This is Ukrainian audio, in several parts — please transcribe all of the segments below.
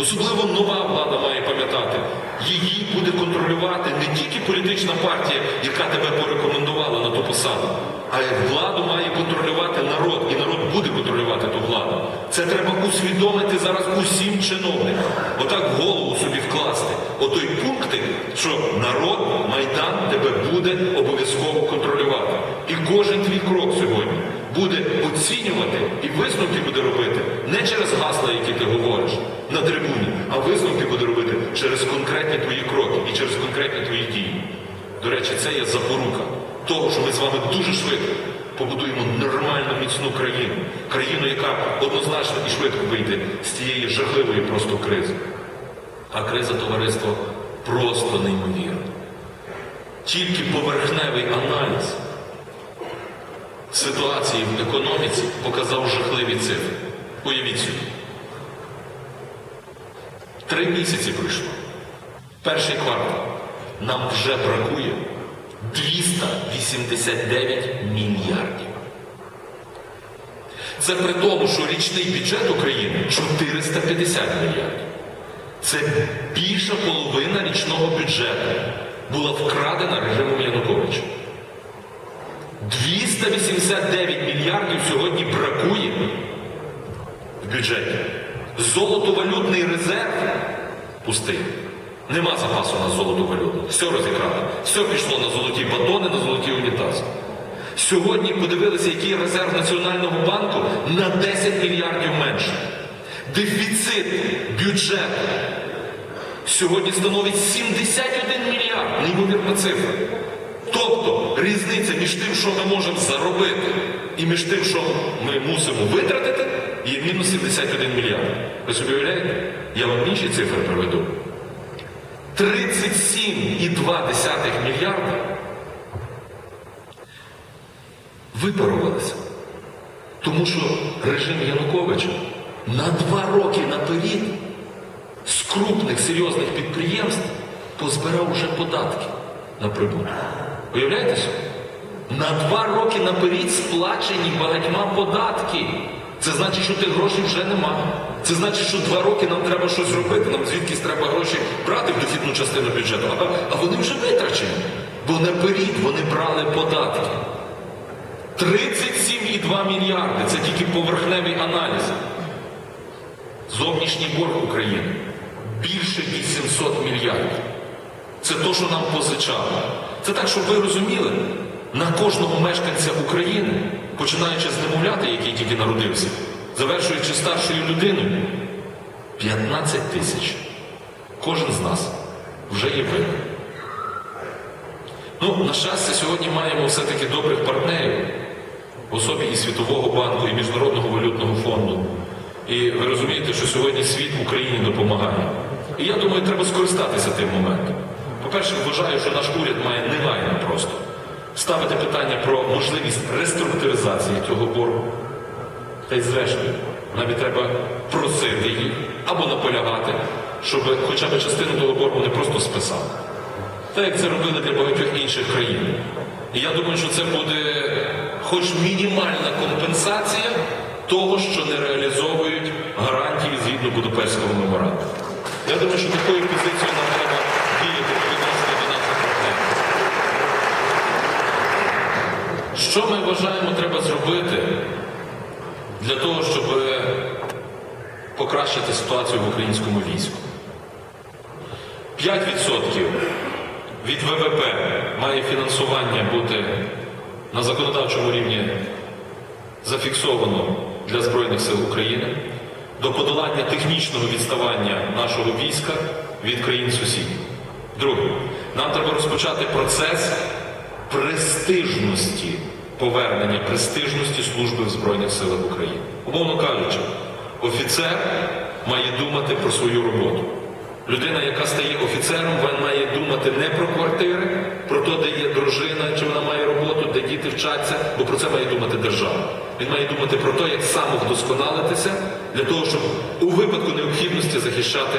Особливо нова влада має пам'ятати, її буде контролювати не тільки політична партія, яка тебе порекомендувала на ту посаду, а владу має контролювати народ, і народ буде контролювати ту владу. Це треба усвідомити зараз усім чиновникам. Отак голову собі вкласти. Отой пунктик, що народ, майдан тебе буде обов'язково контролювати. І кожен твій крок сьогодні буде оцінювати і висновки буде робити не через гасла, які ти говориш на трибуні, а висновки буде робити через конкретні твої кроки і через конкретні твої дії. До речі, це є запорука того, що ми з вами дуже швидко побудуємо нормальну міцну країну, країну, яка однозначно і швидко вийде з цієї жахливої просто кризи. А криза товариство просто неймовірна. Тільки поверхневий аналіз ситуації в економіці показав жахливі цифри. Уявіть собі. Три місяці пройшло. Перший квартал. Нам вже бракує 289 мільярдів. Це при тому, що річний бюджет України 450 мільярдів. Це більша половина річного бюджету була вкрадена режимом Януковича. 289 мільярдів сьогодні бракує в бюджеті. Золотовалютний резерв пустий. Нема запасу на золото валюту. Все розікрали. Все пішло на золоті батони, на золоті унітази. Сьогодні подивилися, який резерв Національного банку на 10 мільярдів менше. Дефіцит бюджету сьогодні становить 71 мільярд. Неймовірна цифра. Різниця між тим, що ми можемо заробити, і між тим, що ми мусимо витратити, є мінус 71 мільярд. Ви собі уявляєте? Я вам інші цифри приведу. 37,2 мільярда випарувалися. Тому що режим Януковича на два роки наперед з крупних серйозних підприємств позбирав вже податки на прибуток. Уявляєте собі? На два роки наперед сплачені багатьма податки. Це значить, що тих грошей вже нема. Це значить, що два роки нам треба щось робити. Нам звідкись треба гроші брати в дохідну частину бюджету, а, а вони вже витрачені. Бо наперед вони брали податки. 37,2 мільярди. Це тільки поверхневий аналіз. Зовнішній борг України більше 800 мільярдів. Це то, що нам позичали. Це так, щоб ви розуміли, на кожного мешканця України, починаючи з немовляти, який тільки народився, завершуючи старшою людиною, 15 тисяч. Кожен з нас вже є винен. Ну, на щастя, сьогодні маємо все-таки добрих партнерів в особі і Світового банку, і Міжнародного валютного фонду. І ви розумієте, що сьогодні світ Україні допомагає. І я думаю, треба скористатися тим моментом. По-перше, вважаю, що наш уряд має негайно просто ставити питання про можливість реструктуризації цього боргу. Та й зрештою, навіть треба просити їх або наполягати, щоб хоча б частину того боргу не просто списали. Так як це робили для багатьох інших країн. І я думаю, що це буде хоч мінімальна компенсація того, що не реалізовують гарантії згідно Будапештського меморандуму. Я думаю, що такою позицією нам треба діяти по відношенню до наших партнерів. Що ми вважаємо треба зробити для того, щоб покращити ситуацію в українському війську? 5% від ВВП має фінансування бути на законодавчому рівні зафіксовано для Збройних сил України до подолання технічного відставання нашого війська від країн сусідів. Друге, нам треба розпочати процес престижності, повернення престижності служби в Збройних силах України. Умовно кажучи, офіцер має думати про свою роботу. Людина, яка стає офіцером, вона має думати не про квартири, про те, де є дружина, чи вона має роботу, де діти вчаться, бо про це має думати держава. Він має думати про те, як самовдосконалитися, для того, щоб у випадку необхідності захищати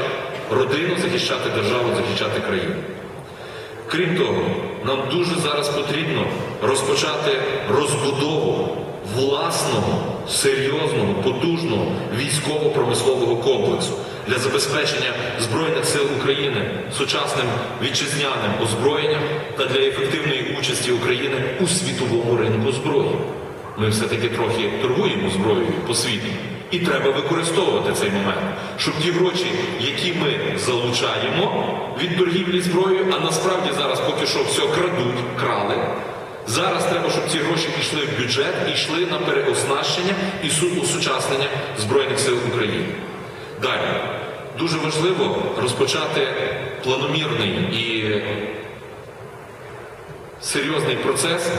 родину, захищати державу, захищати країну. Крім того, нам дуже зараз потрібно розпочати розбудову власного, серйозного, потужного військово-промислового комплексу. для забезпечення Збройних сил України сучасним вітчизняним озброєнням та для ефективної участі України у світовому ринку зброї. Ми все-таки трохи торгуємо зброєю по світу. І треба використовувати цей момент, щоб ті гроші, які ми залучаємо від торгівлі зброєю, а насправді зараз поки що все крадуть, крали. Зараз треба, щоб ці гроші йшли в бюджет і йшли на переоснащення і су- усучаснення Збройних сил України. Далі. Дуже важливо розпочати планомірний і серйозний процес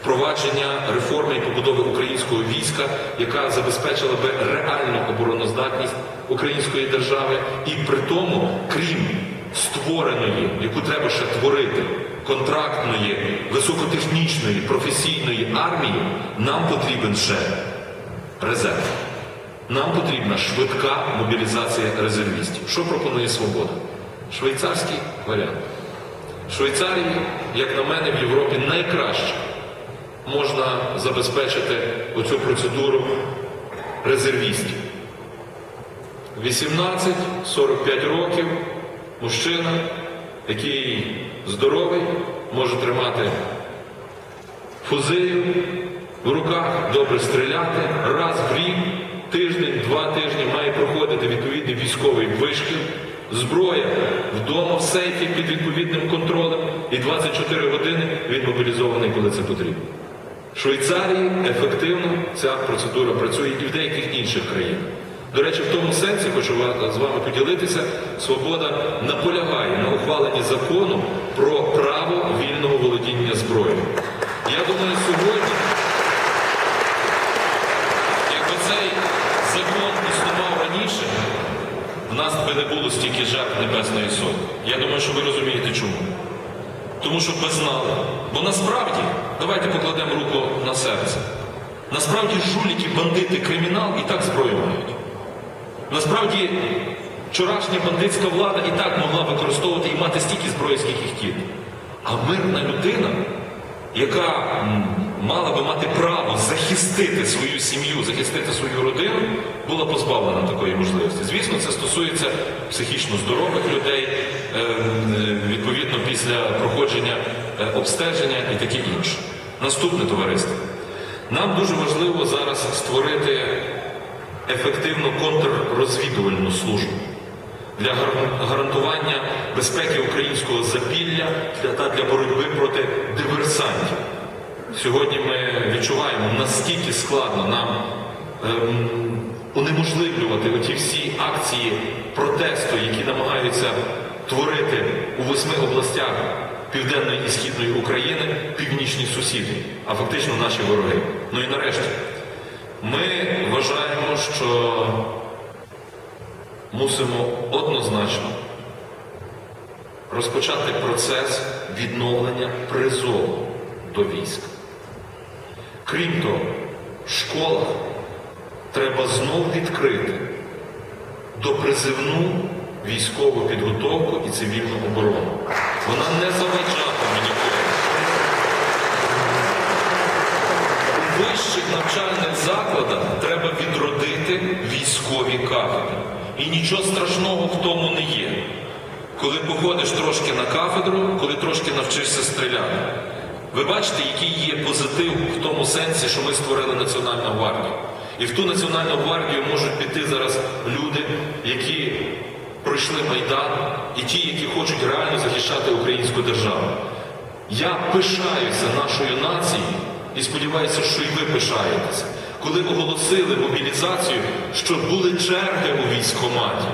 впровадження реформи і побудови українського війська, яка забезпечила би реальну обороноздатність української держави, і при тому, крім створеної, яку треба ще творити, контрактної, високотехнічної, професійної армії, нам потрібен ще резерв. Нам потрібна швидка мобілізація резервістів. Що пропонує свобода? Швейцарський варіант. Швейцарії, як на мене, в Європі найкраще можна забезпечити оцю процедуру резервістів. 18-45 років мужчина, який здоровий, може тримати фузею в руках, добре стріляти, раз в рік, тиждень, два тижні має проходити відповідний військовий вишкіл, зброя вдома в сейфі під відповідним контролем і 24 години він мобілізований, коли це потрібно. Швейцарії ефективно ця процедура працює і в деяких інших країнах. До речі, в тому сенсі хочу з вами поділитися, свобода наполягає на ухваленні закону про право вільного володіння зброєю. Я думаю, сьогодні, якби цей закон існував раніше, в нас би не було стільки жертв Небесної Сотні. Я думаю, що ви розумієте чому. Тому що ви знали. Бо насправді, давайте покладемо руку на серце. Насправді жуліки, бандити, кримінал і так зброю мають. Насправді вчорашня бандитська влада і так могла використовувати і мати стільки зброї, скільки хотіла. А мирна людина, яка мала би мати право захистити свою сім'ю, захистити свою родину, була позбавлена такої можливості. Звісно, це стосується психічно здорових людей, е, е, відповідно після проходження обстеження і таке інше. Наступне товариство. Нам дуже важливо зараз створити ефективну контррозвідувальну службу для гарантування безпеки українського запілля та для боротьби проти диверсантів. Сьогодні ми відчуваємо, наскільки складно нам ем, унеможливлювати оті всі акції протесту, які намагаються творити у восьми областях Південної і Східної України північні сусіди, а фактично наші вороги. Ну і нарешті, ми вважаємо, що мусимо однозначно розпочати процес відновлення призову до військ. Крім того, в школах треба знов відкрити допризивну військову підготовку і цивільну оборону. Вона не заваджатиме ніколи. У вищих навчальних закладах треба відродити військові кафедри. І нічого страшного в тому не є. Коли походиш трошки на кафедру, коли трошки навчишся стріляти. Ви бачите, який є позитив в тому сенсі, що ми створили Національну гвардію. І в ту Національну гвардію можуть піти зараз люди, які пройшли Майдан, і ті, які хочуть реально захищати українську державу. Я пишаюся нашою нацією і сподіваюся, що і ви пишаєтеся. Коли оголосили мобілізацію, що були черги у військкоматі.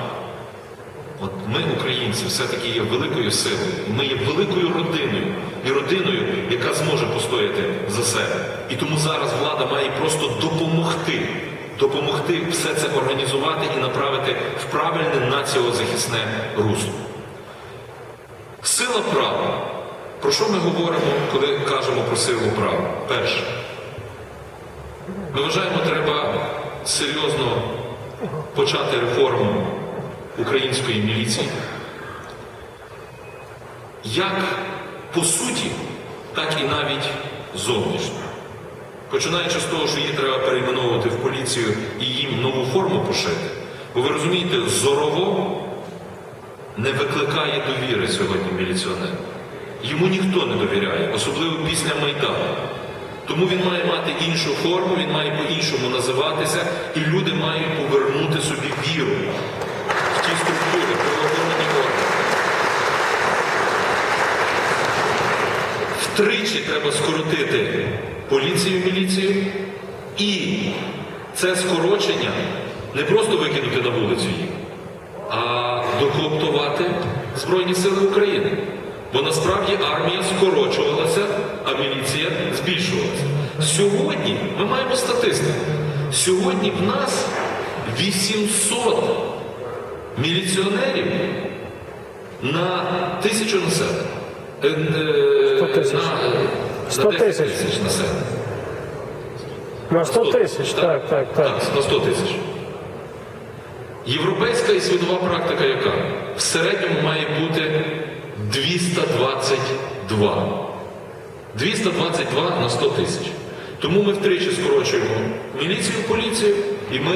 От ми, українці, все-таки є великою силою. Ми є великою родиною і родиною, яка зможе постояти за себе. І тому зараз влада має просто допомогти, допомогти все це організувати і направити в правильне націозахисне русло. Сила права. Про що ми говоримо, коли кажемо про силу права? Перше. Ми вважаємо, треба серйозно почати реформу української міліції. Як по суті, так і навіть зовнішньо. Починаючи з того, що її треба перейменовувати в поліцію і їм нову форму пошити, Бо ви розумієте, зорово не викликає довіри сьогодні міліціонер. Йому ніхто не довіряє, особливо після Майдану. Тому він має мати іншу форму, він має по-іншому називатися, і люди мають повернути собі віру в ті структури, правоохоронні органи. Втричі треба скоротити поліцію, міліцію, і це скорочення не просто викинути на вулицю їх, а докооптувати Збройні Сили України. Бо насправді армія скорочувалася, а міліція збільшувалася. Сьогодні ми маємо статистику. Сьогодні в нас 800 міліціонерів на тисячу населення. Е, е, 100 тисяч. На, е, 100 10 тисяч. На 100 тисяч, так, так, так. Так, на 100 тисяч. Європейська і світова практика яка? В середньому має бути 222. 222 на 100 тисяч. Тому ми втричі скорочуємо міліцію, поліцію, і ми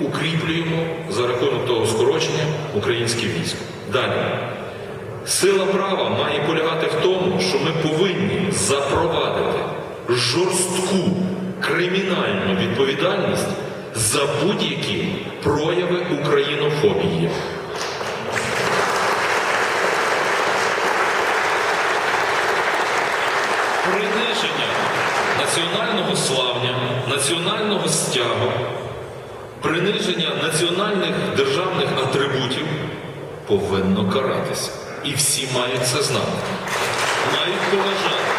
укріплюємо за рахунок того скорочення українське військо. Далі. Сила права має полягати в тому, що ми повинні запровадити жорстку кримінальну відповідальність за будь-які прояви українофобії. Приниження національного славня, національного стягу, приниження національних державних атрибутів повинно каратися. І всі мають це знати. Мають поважати.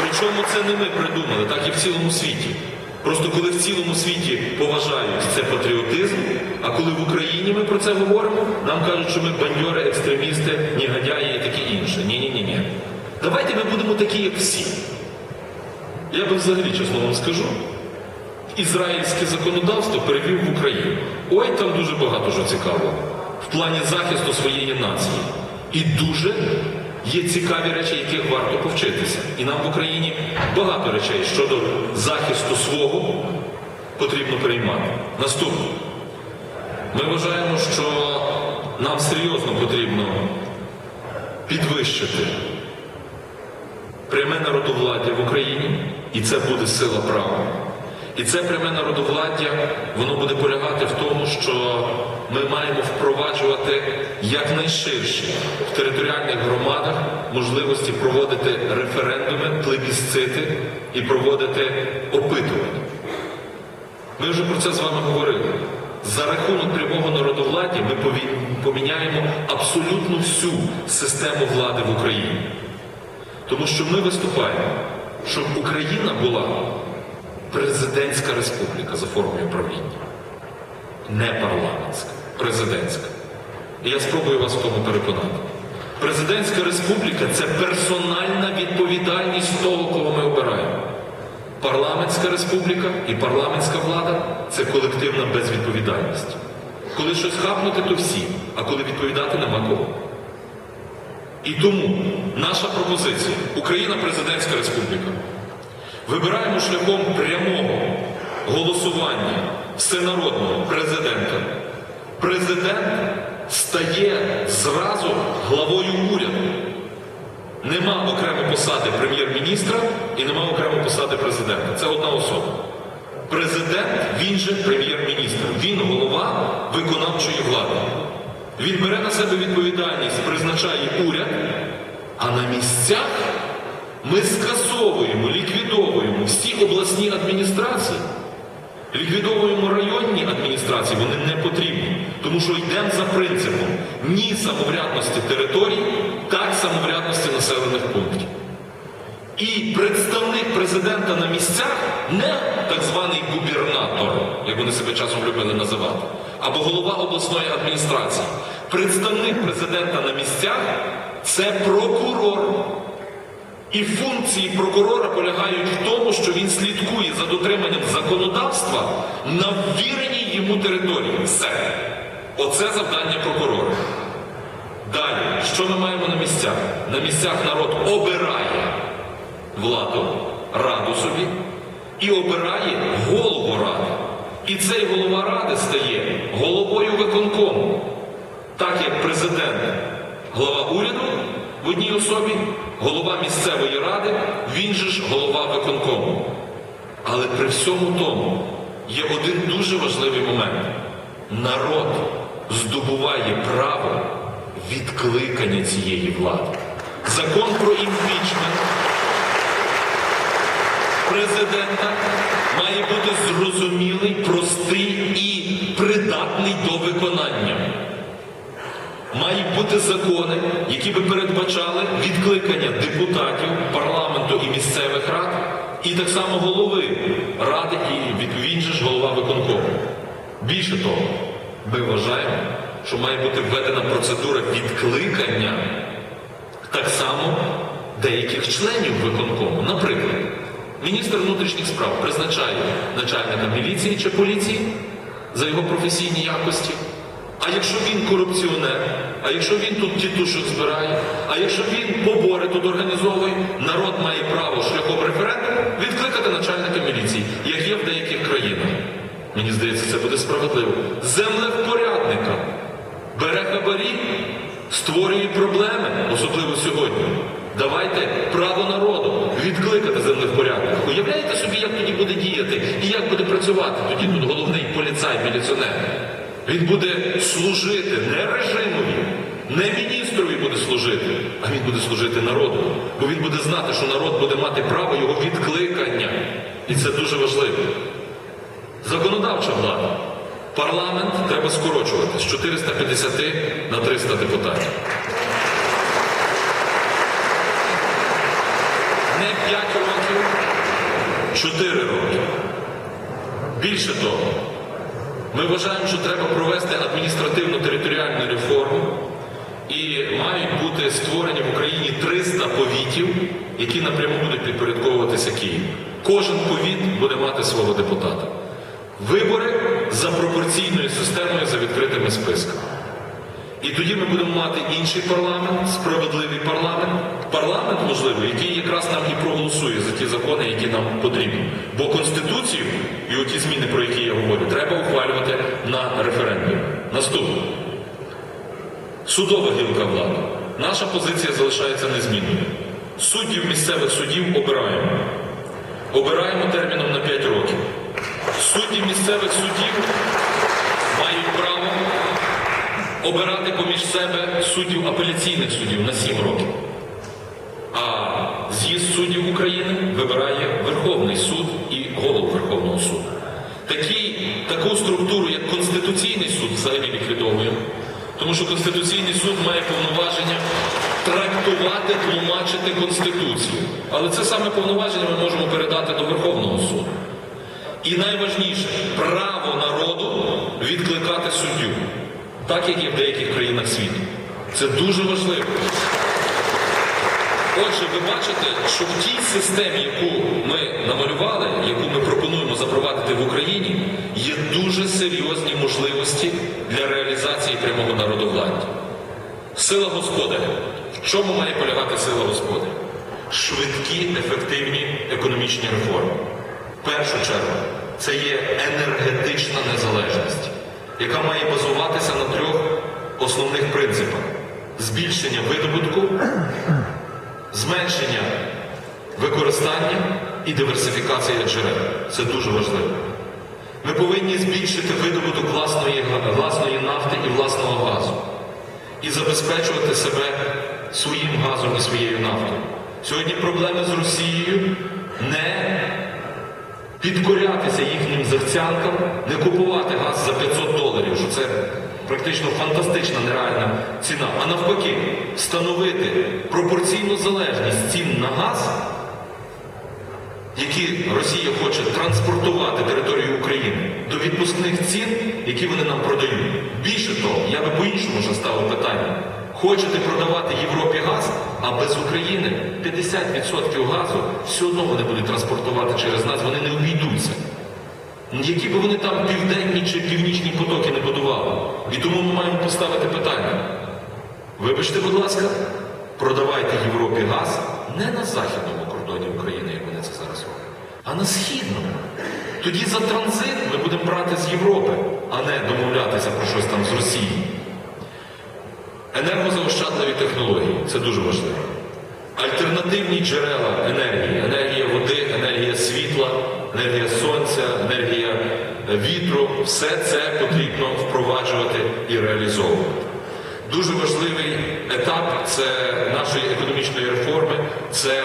Причому це не ми придумали, так і в цілому світі. Просто коли в цілому світі поважають це патріотизм, а коли в Україні ми про це говоримо, нам кажуть, що ми бандьори, екстремісти, негодяї і таке інше. Ні-ні-ні. ні Давайте ми будемо такі, як всі. Я би взагалі, чесно вам скажу, ізраїльське законодавство перевів в Україну. Ой, там дуже багато що цікавого плані захисту своєї нації. І дуже є цікаві речі, яких варто повчитися. І нам в Україні багато речей щодо захисту свого потрібно приймати. Наступне. Ми вважаємо, що нам серйозно потрібно підвищити пряме народовладдя в Україні, і це буде сила права. І це пряме народовладдя, воно буде полягати в тому, що ми маємо впроваджувати якнайширші в територіальних громадах можливості проводити референдуми, плебісцити і проводити опитування. Ми вже про це з вами говорили. За рахунок прямого народовладдя ми поміняємо абсолютно всю систему влади в Україні. Тому що ми виступаємо, щоб Україна була президентська республіка за формою правління. Не парламентська, президентська. І я спробую вас в тому переконати. Президентська республіка це персональна відповідальність того, кого ми обираємо. Парламентська республіка і парламентська влада це колективна безвідповідальність. Коли щось хапнути, то всі, а коли відповідати нема кого. І тому наша пропозиція Україна президентська республіка. Вибираємо шляхом прямого голосування всенародного президента. Президент стає зразу главою уряду. Нема окремо посади прем'єр-міністра і нема окремо посади президента. Це одна особа. Президент, він же прем'єр-міністр. Він голова виконавчої влади. Він бере на себе відповідальність, призначає уряд, а на місцях ми скасовуємо, ліквідовуємо всі обласні адміністрації, ліквідовуємо районні адміністрації, вони не потрібні. Тому що йдемо за принципом ні самоврядності територій, так самоврядності населених пунктів. І представник президента на місцях не так званий губернатор, як вони себе часом любили називати, або голова обласної адміністрації. Представник президента на місцях це прокурор. І функції прокурора полягають в тому, що він слідкує за дотриманням законодавства на ввіреній йому території. Все. Оце завдання прокурора. Далі, що ми маємо на місцях? На місцях народ обирає владу, раду собі і обирає голову ради. І цей голова ради стає головою виконкому. Так як президент, голова уряду в одній особі, голова місцевої ради, він же ж голова виконкому. Але при всьому тому є один дуже важливий момент. Народ здобуває право відкликання цієї влади. Закон про імпічмент президента має бути зрозумілий, простий і придатний до виконання. Мають бути закони, які би передбачали відкликання депутатів парламенту і місцевих рад, і так само голови ради, і від- він ж голова виконкому. Більше того, ми вважаємо, що має бути введена процедура відкликання так само деяких членів виконкому. Наприклад, міністр внутрішніх справ призначає начальника міліції чи поліції за його професійні якості. А якщо він корупціонер, а якщо він тут тітушок збирає, а якщо він побори тут організовує, народ має право шляхом референдуму відкликати начальника міліції, як є в деяких країнах. Мені здається, це буде справедливо. Землевпорядника бере хабарі, створює проблеми, особливо сьогодні. Давайте право народу відкликати землевпорядника. Уявляєте собі, як тоді буде діяти і як буде працювати тоді тут головний поліцай, міліціонер. Він буде служити не режимові, не міністрові буде служити, а він буде служити народу. Бо він буде знати, що народ буде мати право його відкликання. І це дуже важливо. Законодавча влада. Парламент треба скорочувати з 450 на 300 депутатів. Не 5 років, 4 роки. Більше того, ми вважаємо, що треба провести адміністративно-територіальну реформу і мають бути створені в Україні 300 повітів, які напряму будуть підпорядковуватися Києву. Кожен повіт буде мати свого депутата. Вибори за пропорційною системою за відкритими списками. І тоді ми будемо мати інший парламент, справедливий парламент, парламент, можливо, який якраз нам і проголосує за ті закони, які нам потрібні. Бо Конституцію і оті зміни, про які я говорю, треба ухвалювати на референдумі. Наступне. Судова гілка влади. Наша позиція залишається незмінною. Суддів місцевих судів обираємо. Обираємо терміном на 5 років. Судді місцевих судів мають право обирати поміж себе суддів апеляційних суддів на 7 років. З'їзд суддів України вибирає Верховний суд і голову Верховного суду. Такі, таку структуру, як Конституційний суд, взагалі ліквідовуємо, тому що Конституційний суд має повноваження трактувати, тлумачити Конституцію. Але це саме повноваження ми можемо передати до Верховного суду. І найважніше право народу відкликати суддю, так як є в деяких країнах світу. Це дуже важливо. Отже, ви бачите, що в тій системі, яку ми намалювали, яку ми пропонуємо запровадити в Україні, є дуже серйозні можливості для реалізації прямого народовладдя. Сила господаря. В чому має полягати сила господаря? Швидкі, ефективні економічні реформи. В першу чергу, це є енергетична незалежність, яка має базуватися на трьох основних принципах: збільшення видобутку, зменшення використання і диверсифікація джерел. Це дуже важливо. Ми повинні збільшити видобуток власної, власної нафти і власного газу і забезпечувати себе своїм газом і своєю нафтою. Сьогодні проблеми з Росією не підкорятися їхнім захцянкам, не купувати газ за 500 доларів, що це практично фантастична нереальна ціна, а навпаки, встановити пропорційну залежність цін на газ, які Росія хоче транспортувати територію України до відпускних цін, які вони нам продають. Більше того, я би по-іншому вже ставив питання. Хочете продавати Європі газ, а без України 50% газу все одно вони будуть транспортувати через нас, вони не обійдуться. Які б вони там південні чи північні потоки не будували. І тому ми маємо поставити питання. Вибачте, будь ласка, продавайте Європі газ не на західному кордоні України, як вони це зараз роблять, а на східному. тоді за транзит ми будемо брати з Європи, а не домовлятися про щось там з Росії. Енергозаощадливі технології це дуже важливо. Альтернативні джерела енергії, енергія води, енергія світла, енергія сонця, енергія вітру, все це потрібно впроваджувати і реалізовувати. Дуже важливий етап це нашої економічної реформи, це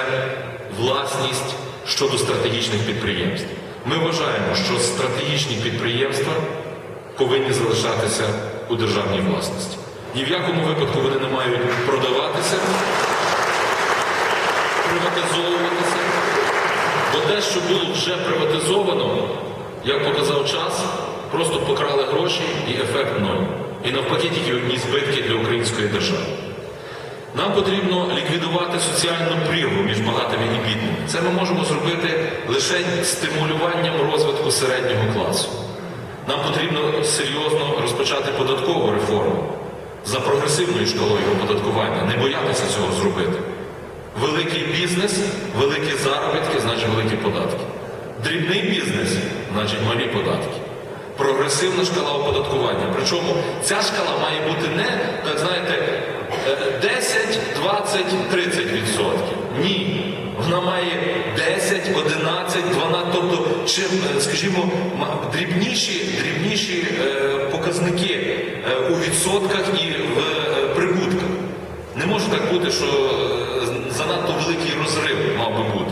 власність щодо стратегічних підприємств. Ми вважаємо, що стратегічні підприємства повинні залишатися у державній власності. Ні в якому випадку вони не мають продаватися, приватизовуватися, бо те, що було вже приватизовано, як показав час, просто покрали гроші і ефект ноль. І навпаки тільки одні збитки для української держави. Нам потрібно ліквідувати соціальну прірву між багатими і бідними. Це ми можемо зробити лише стимулюванням розвитку середнього класу. Нам потрібно серйозно розпочати податкову реформу за прогресивною шкалою оподаткування, не боятися цього зробити. Великий бізнес, великі заробітки, значить великі податки. Дрібний бізнес, значить малі податки. Прогресивна шкала оподаткування. Причому ця шкала має бути не, так знаєте, е, 10, 20, 30 відсотків. Ні. Вона має 10, 11, 12, тобто, чим, е, скажімо, дрібніші, дрібніші е, показники е, у відсотках і в прибутках. Не може так бути, що занадто великий розрив мав би бути.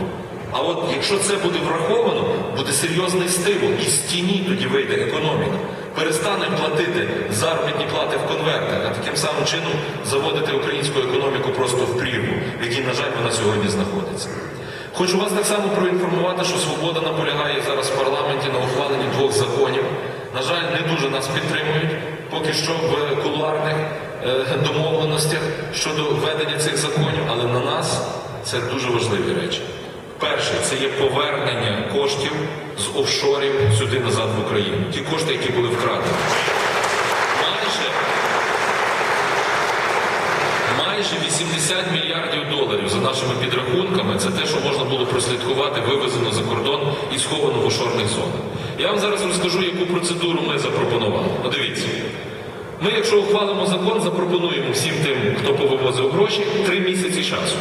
А от якщо це буде враховано, буде серйозний стимул, і з тіні тоді вийде економіка. Перестануть платити заробітні плати в конвертах, а таким самим чином заводити українську економіку просто в прірву, в якій, на жаль, вона сьогодні знаходиться. Хочу вас так само проінформувати, що свобода наполягає зараз в парламенті на ухваленні двох законів. На жаль, не дуже нас підтримують поки що в кулуарних домовленостях щодо введення цих законів, але на нас це дуже важливі речі. Перше, це є повернення коштів з офшорів сюди назад в Україну. Ті кошти, які були вкрадені. Майже Майже 80 мільярдів доларів за нашими підрахунками це те, що можна було прослідкувати, вивезено за кордон і сховано в офшорних зонах. Я вам зараз розкажу, яку процедуру ми запропонували. Подивіться. Ми, якщо ухвалимо закон, запропонуємо всім тим, хто повивозив гроші, три місяці часу.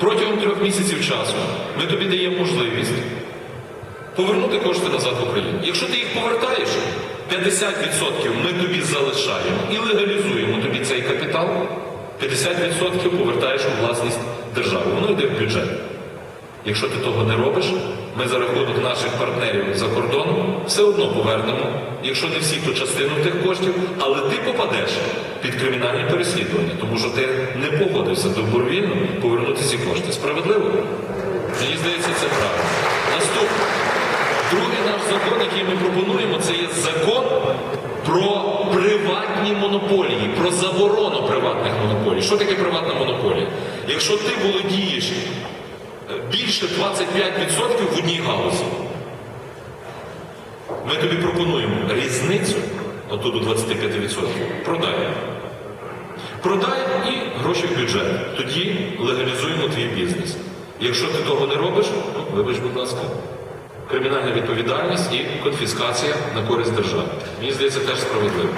Протягом трьох місяців часу ми тобі даємо можливість повернути кошти назад в Україну. Якщо ти їх повертаєш, 50% ми тобі залишаємо і легалізуємо тобі цей капітал, 50% повертаєш у власність держави. Воно йде в бюджет. Якщо ти того не робиш, ми за рахунок наших партнерів за кордоном все одно повернемо, якщо не всі, то частину тих коштів, але ти попадеш під кримінальні переслідування, тому що ти не погодився добровільно повернути ці кошти. Справедливо? Мені здається, це правильно. Наступне. Другий наш закон, який ми пропонуємо, це є закон про приватні монополії, про заборону приватних монополій. Що таке приватна монополія? Якщо ти володієш е, більше 25% в одній галузі, ми тобі пропонуємо різницю, отут до 25%, продай. Продай і гроші в бюджет. Тоді легалізуємо твій бізнес. Якщо ти того не робиш, ну, вибач, будь ласка, кримінальна відповідальність і конфіскація на користь держави. Мені здається, теж справедливо.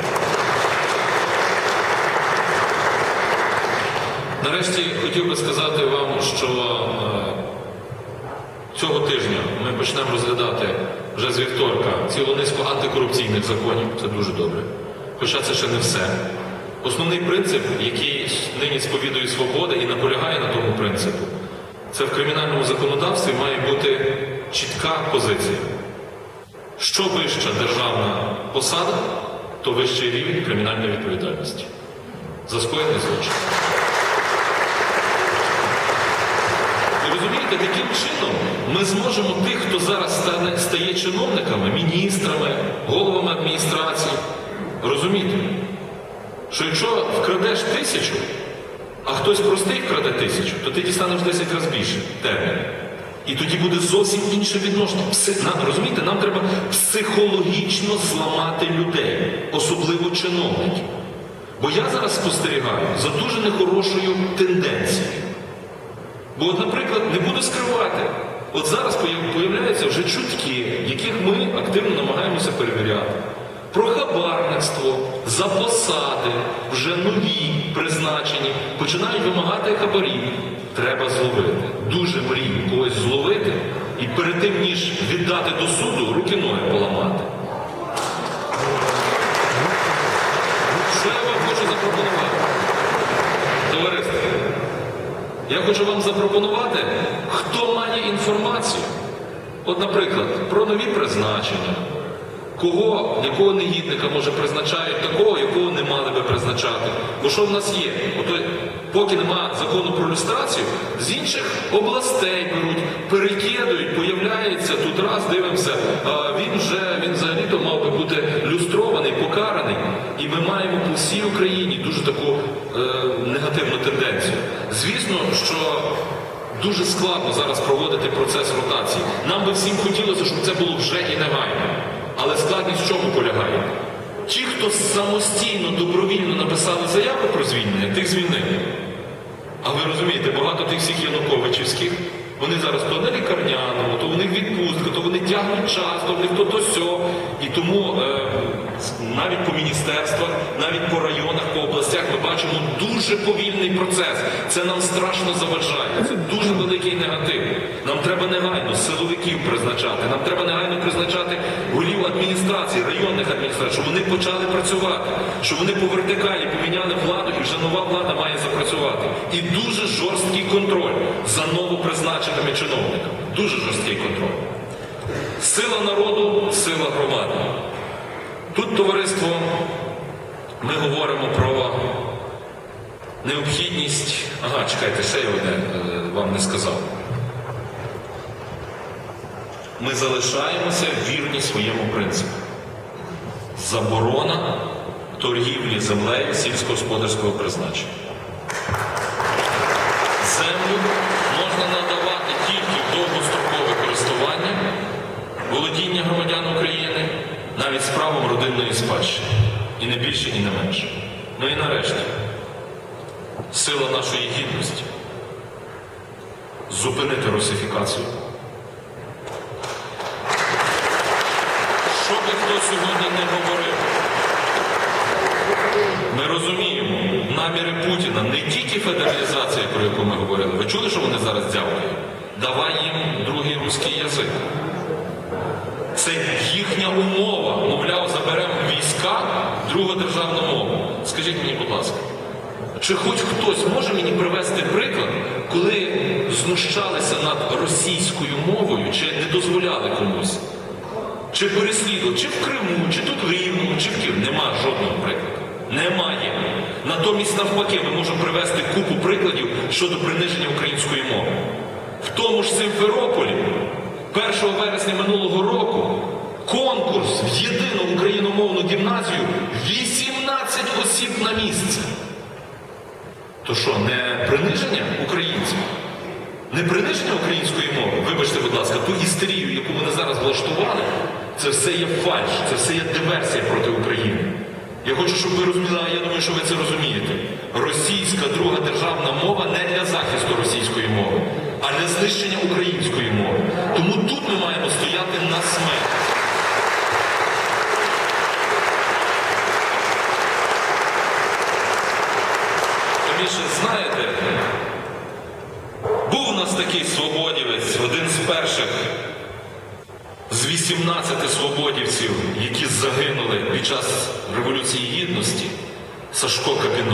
Нарешті хотів би сказати вам, що е, цього тижня ми почнемо розглядати вже з вівторка цілу низку антикорупційних законів. Це дуже добре. Хоча це ще не все. Основний принцип, який нині сповідує свобода і наполягає на тому принципу, це в кримінальному законодавстві має бути чітка позиція. Що вища державна посада, то вищий рівень кримінальної відповідальності. За скоєний злочин. І розумієте, таким чином ми зможемо тих, хто зараз стане, стає чиновниками, міністрами, головами адміністрації, розуміти, що якщо вкрадеш тисячу, а хтось простий вкраде тисячу, то ти дістанеш 10 разів більше термін. І тоді буде зовсім інше відношення. Пси- на- розумієте, нам треба психологічно зламати людей, особливо чиновників. Бо я зараз спостерігаю за дуже нехорошою тенденцією. Бо, наприклад, не буду скривати, От зараз появ- появляються вже чутки, яких ми активно намагаємося перевіряти. Про хабарництво, за посади, вже нові призначені, починають вимагати хабарі. Треба зловити. Дуже мрію когось зловити і перед тим, ніж віддати до суду, руки ноги поламати. Що я вам хочу запропонувати? Товариство, я хочу вам запропонувати, хто має інформацію. От, наприклад, про нові призначення. Кого, якого негідника може призначають такого, якого не мали би призначати. Бо що в нас є? Ото, поки нема закону про люстрацію, з інших областей беруть, перекидують, появляється тут раз, дивимося, а він вже він взагалі-то мав би бути люстрований, покараний. І ми маємо по всій Україні дуже таку е, негативну тенденцію. Звісно, що дуже складно зараз проводити процес ротації. Нам би всім хотілося, щоб це було вже і негайно. Але складність в чому полягає? Ті, хто самостійно, добровільно написали заяву про звільнення, тих звільнили. А ви розумієте, багато тих всіх Януковичівських, вони зараз то на лікарняному, то в них відпустка, то вони тягнуть час, то в них то то сьо. І тому е, навіть по міністерствах, навіть по районах, по областях ми бачимо дуже повільний процес. Це нам страшно заважає. Це дуже великий негатив. Нам треба негайно силовиків призначати, нам треба негайно призначати голів адміністрації, районних адміністрацій, щоб вони почали працювати, щоб вони по вертикалі поміняли владу і вже нова влада має запрацювати. І дуже жорсткий контроль за новопризначеними чиновниками. Дуже жорсткий контроль. Сила народу, сила громади. Тут, товариство, ми говоримо про необхідність. Ага, чекайте, ще я одне е, вам не сказав. Ми залишаємося вірні своєму принципу. Заборона торгівлі землею сільськогосподарського призначення. Землю можна надавати тільки в довгострокове користування, володіння громадян України, навіть з правом родинної спадщини. І не більше, і не менше. Ну і нарешті, сила нашої гідності зупинити русифікацію. Що би хто сьогодні не говорив, ми розуміємо наміри Путіна не тільки федералізація, про яку ми говорили. Ви чули, що вони зараз дякують? Давай їм другий руський язик. Це їхня умова. Мовляв, заберемо війська, друга державна мова. Скажіть мені, будь ласка, чи хоч хтось може мені привести приклад, коли знущалися над російською мовою, чи не дозволяли комусь? Чи переслідували, чи в Криму, чи тут в Рівному, чи в Києві. Нема жодного прикладу. Немає. Натомість, навпаки, ми можемо привести купу прикладів щодо приниження української мови. В тому ж Симферополі 1 вересня минулого року конкурс в єдину україномовну гімназію 18 осіб на місце. То що, не приниження українців? Не приниження української мови, вибачте, будь ласка, ту істерію, яку вони зараз влаштували, це все є фальш, це все є диверсія проти України. Я хочу, щоб ви розуміли, я думаю, що ви це розумієте. Російська друга державна мова не для захисту російської мови, а для знищення української мови. Тому тут ми маємо стояти на смерть. Що, знаєте, був у нас такий свободівець, один з перших з 18 свободівців, які загинули під час Революції Гідності, Сашко Капіно.